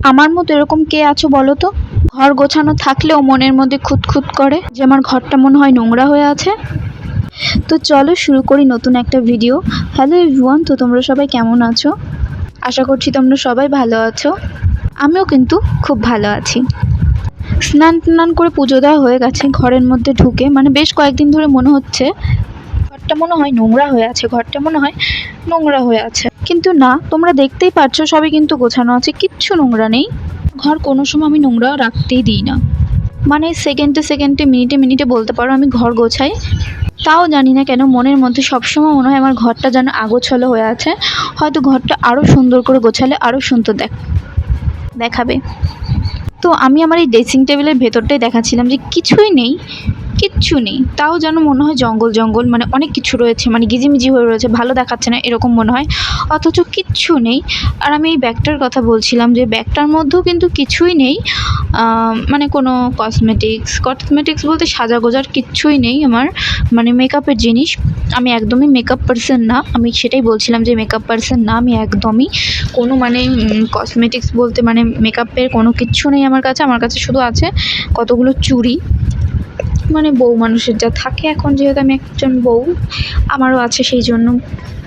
আমার মতো এরকম কে আছো বলো তো? ঘর গোছানো থাকলেও মনের মধ্যে খুঁতখুত করে যে আমার ঘরটা মনে হয় নোংরা হয়ে আছে। তো চলো শুরু করি নতুন একটা ভিডিও হ্যালো এভরিওয়ান তো তোমরা সবাই কেমন আছো? আশা করছি তোমরা সবাই ভালো আছো। আমিও কিন্তু খুব ভালো আছি। স্নান টান করে পুজো দেওয়া হয়ে গেছে, ঘরের মধ্যে ঢুকে। মানে বেশ কয়েকদিন ধরে মনে হচ্ছে, ঘরটা মনে হয় নোংরা হয়ে আছে, ঘরটা মনে হয় নোংরা হয়ে আছে। কিন্তু না, তোমরা দেখতেই পাচ্ছ সবই কিন্তু গোছানো আছে, কিচ্ছু নোংরা নেই। ঘর কোনো সময় আমি নোংরা রাখতেই দিই না। মানে সেকেন্ডে সেকেন্ডে, মিনিটে মিনিটে বলতে পারো আমি ঘর গোছাই। তাও জানি না কেন মনের মধ্যে সবসময় মনে হয় আমার ঘরটা যেন আগোছালো হয়ে আছে। হয়তো ঘরটা আরও সুন্দর করে গোছালে আরও সুন্দর দেখ দেখাবে। তো আমি আমার এই ড্রেসিং টেবিলের ভেতরটাই দেখাচ্ছিলাম যে কিছুই নেই। কিচ্ছু নেই। তাও যেন মনে হয় জঙ্গল জঙ্গল মানে অনেক কিছু রয়েছে মানে গিজিমিজি হয়ে রয়েছে, ভালো দেখাচ্ছে না, এরকম মনে হয়। অথচ কিচ্ছু নেই। আর আমি এই ব্যাগটার কথা বলছিলাম যে, ব্যাগটার মধ্যেও কিন্তু কিছুই নেই। মানে কোনো কসমেটিক্স কসমেটিক্স বলতে সাজা গোজার কিচ্ছুই নেই আমার মানে মেকআপের জিনিস। আমি একদমই মেকআপ পার্সন না, আমি সেটাই বলছিলাম যে মেকআপ পার্সন না, আমি একদমই কোনো মানে কসমেটিক্স বলতে মানে মেকআপের কোনো কিচ্ছু নেই আমার কাছে। আমার কাছে শুধু আছে কতগুলো চুড়ি মানে বউ মানুষের যা থাকে। এখন যেহেতু আমি একজন বউ, আমারও আছে সেই জন্য।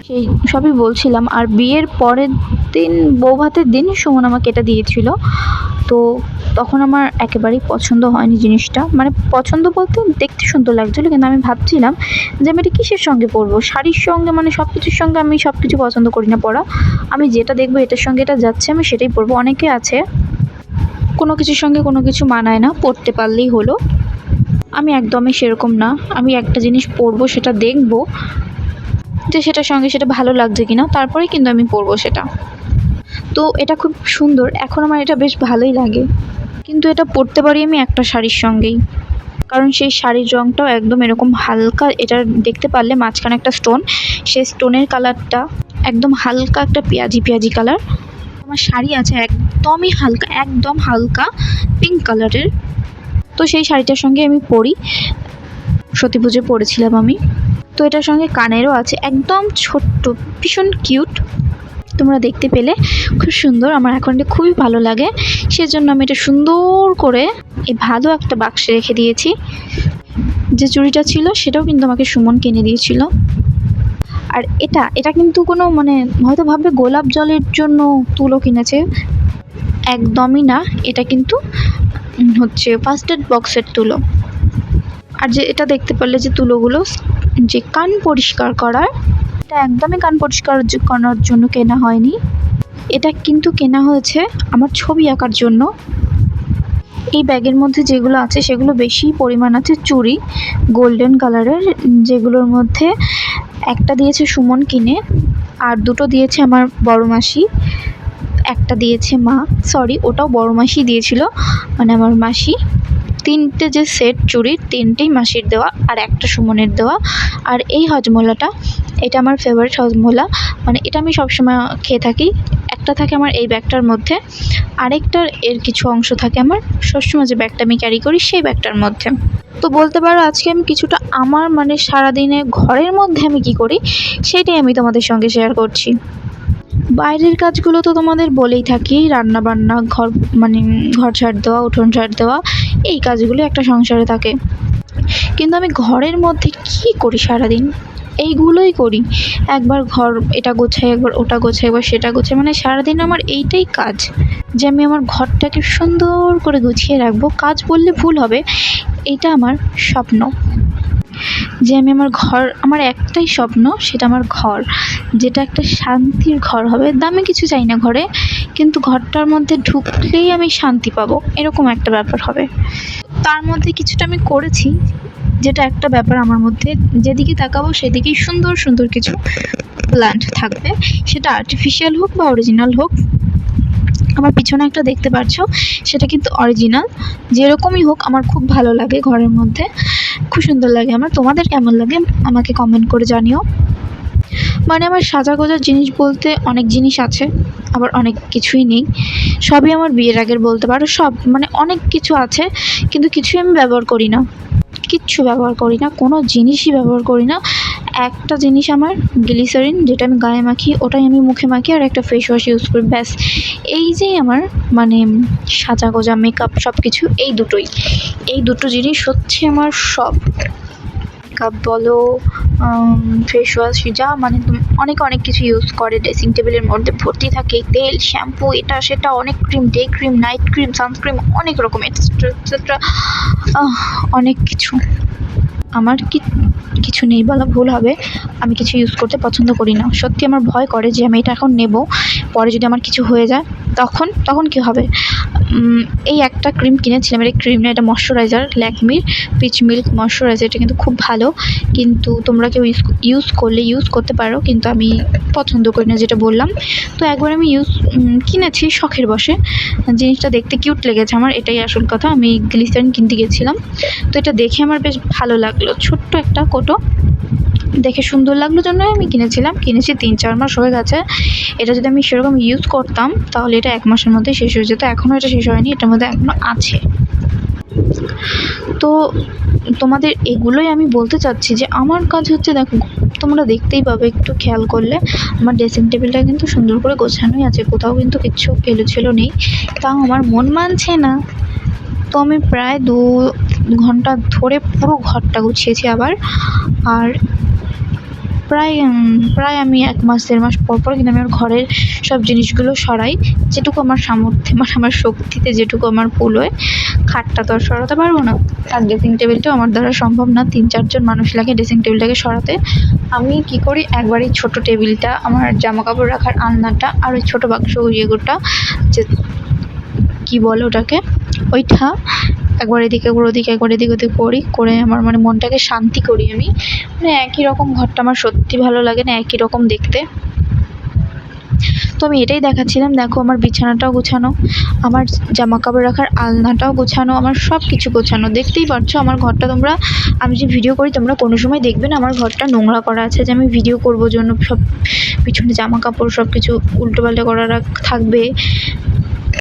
সেই সবই বলছিলাম। আর বিয়ের পরের দিন বউ ভাতের দিন সুমন আমাকে এটা দিয়েছিল। তো তখন আমার একেবারেই পছন্দ হয়নি জিনিসটা। মানে পছন্দ বলতে দেখতে সুন্দর লাগছিল, কিন্তু আমি ভাবছিলাম যে আমি এটা কিসের সঙ্গে পরবো? শাড়ির সঙ্গে মানে সব কিছুর সঙ্গে আমি সব কিছু পছন্দ করি না পরা। আমি যেটা দেখব, এটার সঙ্গে এটা যাচ্ছে, আমি সেটাই পরবো। অনেকে আছে, কোনো কিছুর সঙ্গে কোনো কিছু মানায় না পরতে পারলেই হলো। আমি একদমই সেরকম না। আমি একটা জিনিস পরবো, সেটা দেখব। যে সেটার সঙ্গে সেটা ভালো লাগছে কিনা, তারপরেই কিন্তু আমি পরবো সেটা। তো এটা খুব সুন্দর। এখন আমার এটা বেশ ভালোই লাগে। কিন্তু এটা পরতে পারি আমি একটা শাড়ির সঙ্গেই। কারণ সেই শাড়ির রঙটাও একদম এরকম হালকা, এটা দেখতে পারলে মাঝখানে একটা স্টোন সেই স্টোনের কালারটা একদম হালকা একটা পেঁয়াজি পেঁয়াজি কালার আমার শাড়ি আছে একদমই হালকা, একদম হালকা পিঙ্ক কালারের তো সেই শাড়িটার সঙ্গে আমি পরি। সতী পুজো পরেছিলাম আমি। তো এটার সঙ্গে কানেরও আছে, একদম ছোট্ট, ভীষণ কিউট। তোমরা দেখতে পেলে, খুব সুন্দর। আমার এখন এটা খুবই ভালো লাগে। সেজন্য আমি এটা সুন্দর করে এই ভালো একটা বাক্সে রেখে দিয়েছি। যে চুড়িটা ছিল, সেটাও কিন্তু আমাকে সুমন কিনে দিয়েছিল। আর এটা এটা কিন্তু কোনো মানে হয়তো ভাববে গোলাপ জলের জন্য তুলো কিনেছে। একদমই না, এটা কিন্তু হচ্ছে ফার্স্ট এড বক্সের তুলো। আর যে এটা দেখতে পারলে যে তুলোগুলো যে কান পরিষ্কার করার, এটা একদমই কান পরিষ্কার করার জন্য কেনা হয়নি। এটা কিন্তু কেনা হয়েছে আমার ছবি আঁকার জন্য। এই ব্যাগের মধ্যে যেগুলো আছে সেগুলো বেশি পরিমাণ আছে চুড়ি, গোল্ডেন কালারের, যেগুলোর মধ্যে একটা দিয়েছে সুমন কিনে, আর দুটো দিয়েছে আমার বড় মাসি। একটা দিয়েছে মা সরি ওটাও বড় মাসি দিয়েছিল মানে আমার মাসি। তিনটে যে সেট চুড়ির তিনটেই মাসির দেওয়া আর একটা সুমনের দেওয়া। আর এই হজমোলাটা, এটা আমার ফেভারিট হজমোলা। মানে এটা আমি সবসময় খেয়ে থাকি। একটা থাকে আমার এই ব্যাগটার মধ্যে, আরেকটার এর কিছু অংশ থাকে আমার। সবসময় যে ব্যাগটা আমি ক্যারি করি, সেই ব্যাগটার মধ্যে। তো বলতে পারো, আজকে আমি কিছুটা আমার মানে সারাদিনে ঘরের মধ্যে আমি কি করি, সেটাই আমি তোমাদের সঙ্গে শেয়ার করছি। বাইরের কাজগুলো তো তোমাদের বলেই থাকি রান্না বান্না ঘর মানে ঘর ঝাড় দেওয়া, উঠোন ঝাড় দেওয়া, এই কাজগুলো একটা সংসারে থাকে। কিন্তু আমি ঘরের মধ্যে কী করি সারাদিন? এইগুলোই করি। একবার ঘর এটা গোছাই, একবার ওটা গোছাই, একবার সেটা গোছাই মানে সারাদিন আমার এইটাই কাজ। যে আমি আমার ঘরটাকে সুন্দর করে গুছিয়ে রাখব, কাজ বললে ভুল হবে, এটা আমার স্বপ্ন। যে আমি আমার ঘর, আমার একটাই স্বপ্ন, সেটা আমার ঘর। যেটা একটা শান্তির ঘর হবে। দামি কিছু চাই না ঘরে, কিন্তু ঘরটার মধ্যে ঢুকলেই আমি শান্তি পাবো। এরকম একটা ব্যাপার হবে। তার মধ্যে কিছুটা আমি করেছি, যেটা একটা ব্যাপার আমার মধ্যে। যেদিকে তাকাবো, সেদিকেই সুন্দর সুন্দর কিছু প্ল্যান্ট থাকবে। সেটা আর্টিফিশিয়াল হোক বা অরিজিনাল হোক। আমার পিছনে একটা দেখতে পাচ্ছ, সেটা কিন্তু অরিজিনাল যেরকমই হোক, আমার খুব ভালো লাগে ঘরের মধ্যে। খুব সুন্দর লাগে আমার। তোমাদের কেমন লাগে? আমাকে কমেন্ট করে জানিও। মানে আমার সাজা গোজার জিনিস বলতে অনেক জিনিস আছে, আবার অনেক কিছুই নেই। সবই আমার বিয়ের আগের বলতে পারো। সব মানে অনেক কিছু আছে, কিন্তু কিছুই আমি ব্যবহার করি না। কিচ্ছু ব্যবহার করি না, কোনো জিনিসই ব্যবহার করি না। একটা জিনিস আমার, গ্লিসারিন, যেটা আমি গায়ে মাখি, ওটাই আমি মুখে মাখি আর একটা ফেস ওয়াশ ইউজ করি, ব্যাস। এই যেই আমার মানে সাজা গোজা মেকআপ সব কিছু এই দুটোই। এই দুটো জিনিস হচ্ছে আমার সব। মেকআপ বলো ফেস ওয়াশ যা মানে অনেকে অনেক কিছু ইউজ করে ড্রেসিং টেবিলের মধ্যে ভর্তি থাকে, তেল শ্যাম্পু এটা, সেটা, অনেক cream day cream night cream sunscreen অনেক রকম এটসেট্রা অনেক কিছু। আমার কি, কিছু নেই বলা ভুল হবে। আমি কিছু ইউজ করতে পছন্দ করি না। সত্যি আমার ভয় করে যে আমি এটা এখন নেব, পরে যদি আমার কিছু হয়ে যায়, তখন তখন কি হবে? এই একটা ক্রিম কিনেছিলাম এটা ক্রিম না, এটা ময়শ্চারাইজার ল্যাকমির পিচ মিল্ক ময়শ্চারাইজার এটা কিন্তু খুব ভালো। কিন্তু তোমরা কেউ ইউজ ইউজ করলে ইউজ করতে পারো, কিন্তু আমি পছন্দ করি না যেটা বললাম। তো একবার আমি ইউজ কিনেছি শখের বসে জিনিসটা দেখতে কিউট লেগেছে আমার, এটাই আসল কথা। আমি গ্লিসারিন কিনতে গেছিলাম। তো এটা দেখে আমার বেশ ভালো লাগল। ছোট্ট একটা কোটো। দেখে সুন্দর লাগল জন্য আমি কিনেছিলাম। কিনেছি তিন, চার মাস হয়ে গেছে। এটা যদি আমি সেরকম ইউজ করতাম, তাহলে এটা এক মাসের মধ্যেই শেষ হয়ে যেত। এখনও এটা শেষ হয়নি, এটার মধ্যে এখনও আছে। তো তোমাদের এগুলোই আমি বলতে চাচ্ছি যে, আমার কাজ হচ্ছে দেখো, তোমরা দেখতেই পাবে একটু খেয়াল করলে, আমার ড্রেসিং টেবিলটা কিন্তু সুন্দর করে গোছানোই আছে, কোথাও কিন্তু কিচ্ছু এলোছেলো নেই, তাও আমার মন মানছে না। তো আমি প্রায় দু ঘণ্টা ধরে পুরো ঘরটা গুছিয়েছি আবার, আর প্রায় প্রায় আমি এক মাস, দেড় মাস পর পর কিন্তু আমি আমার ঘরের সব জিনিসগুলো সরাই। যেটুকু আমার সামর্থ্যে মানে আমার শক্তিতে যেটুকু আমার পুল হয়, খাটটা তো আর সরাতে পারব না। আর ড্রেসিং টেবিলটাও আমার দ্বারা সম্ভব না। তিন, চারজন মানুষ লাগে ড্রেসিং টেবিলটাকে সরাতে। আমি কি করি একবারই ছোট টেবিলটা আমার জামা কাপড় রাখার আলনাটা আর ওই ছোটো বাক্স ইয়েগুলোটা যে কী বলে ওটাকে, ওইটা একবার এদিকে একবার ওদিকে একবার এদিক ওদিক করি করে আমার মানে মনটাকে শান্তি করি আমি। মানে একই রকম ঘরটা আমার সত্যি ভালো লাগে না, একই রকম দেখতে। তো আমি এটাই দেখাচ্ছিলাম, দেখো আমার বিছানাটাও গোছানো, আমার জামা কাপড় রাখার আলনাটাও গোছানো, আমার সব কিছু গোছানো। দেখতেই পারছ, আমার ঘরটা তোমরা, আমি যে ভিডিও করি, তোমরা কোনো সময় দেখবে না, আমার ঘরটা নোংরা করা আছে যে আমি ভিডিও করব জন্য, সব পিছনে জামা কাপড় সব কিছু উল্টোপাল্টা করা থাকবে।